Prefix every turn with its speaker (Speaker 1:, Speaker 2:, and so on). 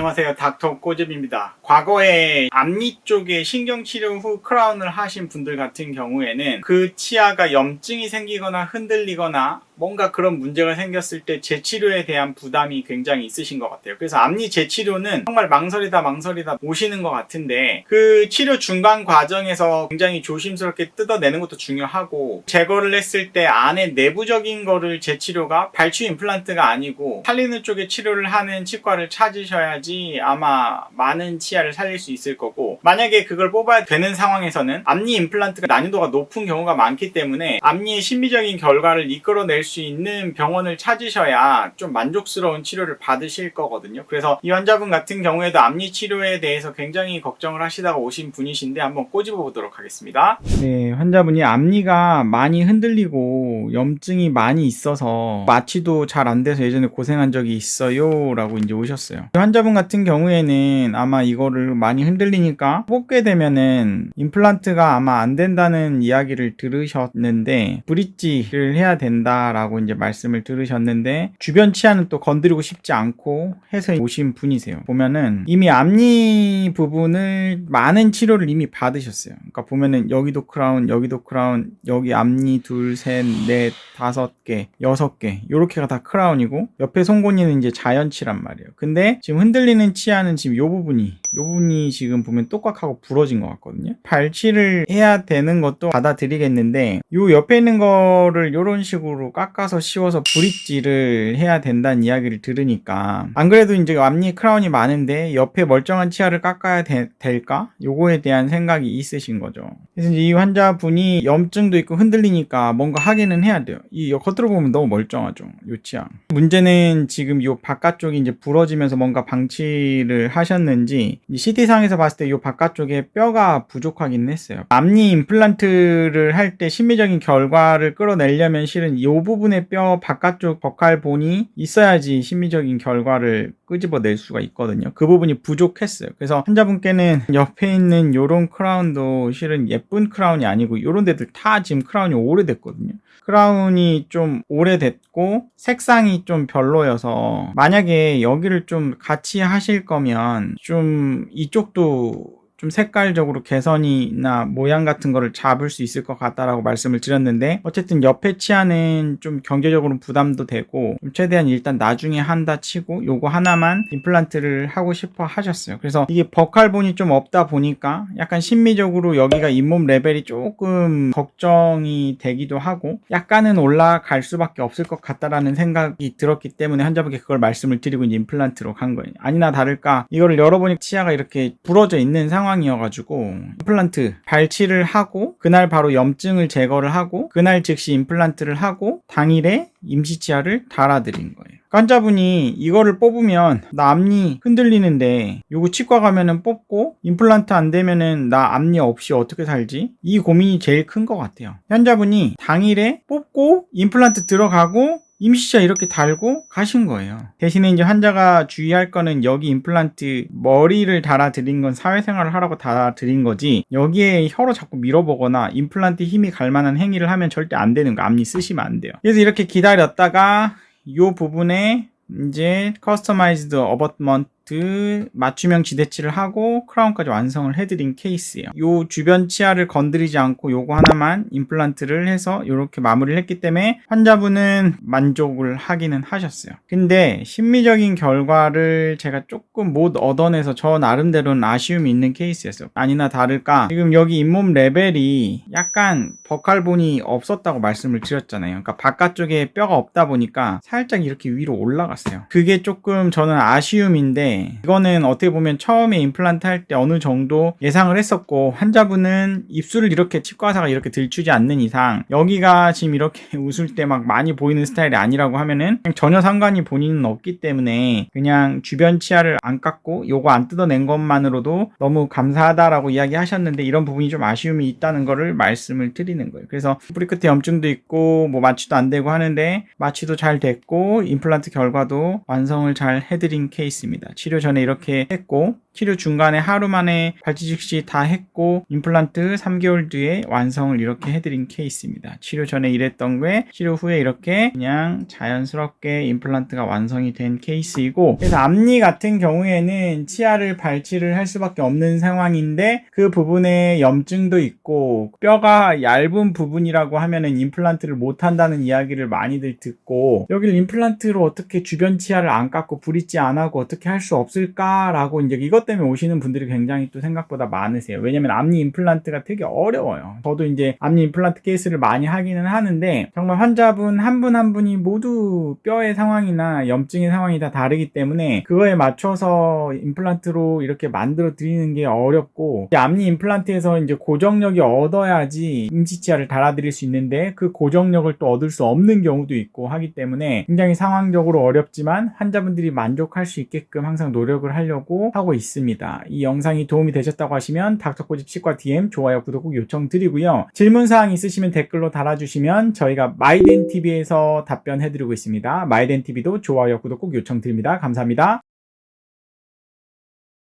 Speaker 1: 안녕하세요. 닥터 꼬집입니다. 과거에 앞니 쪽에 신경치료 후 크라운을 하신 분들 같은 경우에는 그 치아가 염증이 생기거나 흔들리거나 뭔가 그런 문제가 생겼을 때 재치료에 대한 부담이 굉장히 있으신 것 같아요. 그래서 앞니 재치료는 정말 망설이다 망설이다 오시는 것 같은데 그 치료 중간 과정에서 굉장히 조심스럽게 뜯어내는 것도 중요하고 제거를 했을 때 안에 내부적인 거를 재치료가 발치 임플란트가 아니고 살리는 쪽에 치료를 하는 치과를 찾으셔야지 아마 많은 치아를 살릴 수 있을 거고 만약에 그걸 뽑아야 되는 상황에서는 앞니 임플란트가 난이도가 높은 경우가 많기 때문에 앞니의 심리적인 결과를 이끌어낼 수 있는 병원을 찾으셔야 좀 만족스러운 치료를 받으실 거거든요. 그래서 이 환자분 같은 경우에도 앞니 치료에 대해서 굉장히 걱정을 하시다가 오신 분이신데 한번 꼬집어 보도록 하겠습니다. 네, 환자분이 앞니가 많이 흔들리고 염증이 많이 있어서 마취도 잘 안 돼서 예전에 고생한 적이 있어요 라고 이제 오셨어요. 이 환자분 같은 경우에는 아마 이거를 많이 흔들리니까 뽑게 되면은 임플란트가 아마 안 된다는 이야기를 들으셨는데 브릿지를 해야 된다라고 이제 말씀을 들으셨는데 주변 치아는 또 건드리고 싶지 않고 해서 오신 분이세요. 보면은 이미 앞니 부분을 많은 치료를 이미 받으셨어요. 그러니까 보면은 여기도 크라운, 여기도 크라운, 여기 앞니 둘, 셋, 넷, 다섯 개, 여섯 개 요렇게가 다 크라운이고 옆에 송곳니는 이제 자연치란 말이에요. 근데 지금 흔들리는 치아는 지금 요 부분이 요 부분이 지금 보면 똑딱하고 부러진 것 같거든요. 발치를 해야 되는 것도 받아들이겠는데 요 옆에 있는 거를 요런 식으로 깎아서 씌워서 브릿지를 해야 된다는 이야기를 들으니까 안 그래도 이제 앞니 크라운이 많은데 옆에 멀쩡한 치아를 깎아야 되- 될까? 요거에 대한 생각이 있으신 거죠. 그래서 이 환자분이 염증도 있고 흔들리니까 뭔가 하기는 해야 돼요. 이 겉으로 보면 너무 멀쩡하죠. 요 치아. 문제는 지금 요 바깥쪽이 이제 부러지면서 뭔가 방치를 하셨는지 CT상에서 봤을 때요 바깥쪽에 뼈가 부족하긴 했어요. 앞니 임플란트를 할 때 심미적인 결과를 끌어내려면 실은 요 부분의 뼈 바깥쪽 버칼본이 있어야지 심미적인 결과를 끄집어낼 수가 있거든요. 그 부분이 부족했어요. 그래서 환자분께는 옆에 있는 요런 크라운도 실은 예쁜 크라운이 아니고 요런 데들 다 지금 크라운이 오래됐거든요. 크라운이 좀 오래됐고 색상이 좀 별로여서 만약에 여기를 좀 같이 하실 거면 좀 이쪽도 좀 색깔적으로 개선이나 모양 같은 거를 잡을 수 있을 것 같다라고 말씀을 드렸는데 어쨌든 옆에 치아는 좀 경제적으로 부담도 되고 좀 최대한 일단 나중에 한다 치고 요거 하나만 임플란트를 하고 싶어 하셨어요. 그래서 이게 버칼본이 좀 없다 보니까 약간 심미적으로 여기가 잇몸 레벨이 조금 걱정이 되기도 하고 약간은 올라갈 수밖에 없을 것 같다라는 생각이 들었기 때문에 환자분께 그걸 말씀을 드리고 임플란트로 간 거예요. 아니나 다를까 이거를 열어보니 치아가 이렇게 부러져 있는 상황 이어가지고 임플란트 발치를 하고 그날 바로 염증을 제거를 하고 그날 즉시 임플란트를 하고 당일에 임시치아를 달아드린 거예요. 환자분이 이거를 뽑으면 나 앞니 흔들리는데 요거 치과 가면은 뽑고 임플란트 안 되면은 나 앞니 없이 어떻게 살지? 이 고민이 제일 큰 것 같아요. 환자분이 당일에 뽑고 임플란트 들어가고 임시치아 이렇게 달고 가신 거예요. 대신에 이제 환자가 주의할 거는 여기 임플란트 머리를 달아드린 건 사회생활을 하라고 달아드린 거지 여기에 혀로 자꾸 밀어보거나 임플란트 힘이 갈 만한 행위를 하면 절대 안 되는 거 앞니 쓰시면 안 돼요. 그래서 이렇게 기다렸다가 이 부분에 이제 커스터마이즈드 어버먼트 맞춤형 지대치를 하고 크라운까지 완성을 해드린 케이스예요. 요 주변 치아를 건드리지 않고 요거 하나만 임플란트를 해서 이렇게 마무리를 했기 때문에 환자분은 만족을 하기는 하셨어요. 근데 심미적인 결과를 제가 조금 못 얻어내서 저 나름대로는 아쉬움이 있는 케이스였어요. 아니나 다를까 지금 여기 잇몸 레벨이 약간 버칼본이 없었다고 말씀을 드렸잖아요. 그러니까 바깥쪽에 뼈가 없다 보니까 살짝 이렇게 위로 올라갔어요. 그게 조금 저는 아쉬움인데 이거는 어떻게 보면 처음에 임플란트 할 때 어느 정도 예상을 했었고 환자분은 입술을 이렇게 치과사가 이렇게 들추지 않는 이상 여기가 지금 이렇게 웃을 때 막 많이 보이는 스타일이 아니라고 하면은 전혀 상관이 본인은 없기 때문에 그냥 주변 치아를 안 깎고 요거 안 뜯어낸 것만으로도 너무 감사하다라고 이야기하셨는데 이런 부분이 좀 아쉬움이 있다는 거를 말씀을 드리는 거예요. 그래서 뿌리 끝에 염증도 있고 뭐 마취도 안 되고 하는데 마취도 잘 됐고 임플란트 결과도 완성을 잘 해드린 케이스입니다. 전에 이렇게 했고 치료 중간에 하루 만에 발치 즉시 다 했고 임플란트 3개월 뒤에 완성을 이렇게 해드린 케이스입니다. 치료 전에 이랬던 게 치료 후에 이렇게 그냥 자연스럽게 임플란트가 완성이 된 케이스이고 그래서 앞니 같은 경우에는 치아를 발치를 할 수밖에 없는 상황인데 그 부분에 염증도 있고 뼈가 얇은 부분이라고 하면은 임플란트를 못 한다는 이야기를 많이들 듣고 여기를 임플란트로 어떻게 주변 치아를 안 깎고 브릿지 안 하고 어떻게 할 수 없을까라고 이제 이것 때문에 오시는 분들이 굉장히 또 생각보다 많으세요. 왜냐면 앞니 임플란트가 되게 어려워요. 저도 이제 앞니 임플란트 케이스를 많이 하기는 하는데 정말 환자분 한분한 분이 모두 뼈의 상황이나 염증의 상황이 다 다르기 때문에 그거에 맞춰서 임플란트로 이렇게 만들어 드리는 게 어렵고 앞니 임플란트에서 이제 고정력이 얻어야지 임시치아를 달아드릴 수 있는데 그 고정력을 또 얻을 수 없는 경우도 있고 하기 때문에 굉장히 상황적으로 어렵지만 환자분들이 만족할 수 있게끔 항상 노력을 하려고 하고 있습니다. 이 영상이 도움이 되셨다고 하시면 닥터코집 치과 DM 좋아요 구독 꼭 요청드리고요. 질문사항 있으시면 댓글로 달아주시면 저희가 마이덴TV에서 답변해드리고 있습니다. 마이덴TV도 좋아요 구독 꼭 요청드립니다. 감사합니다.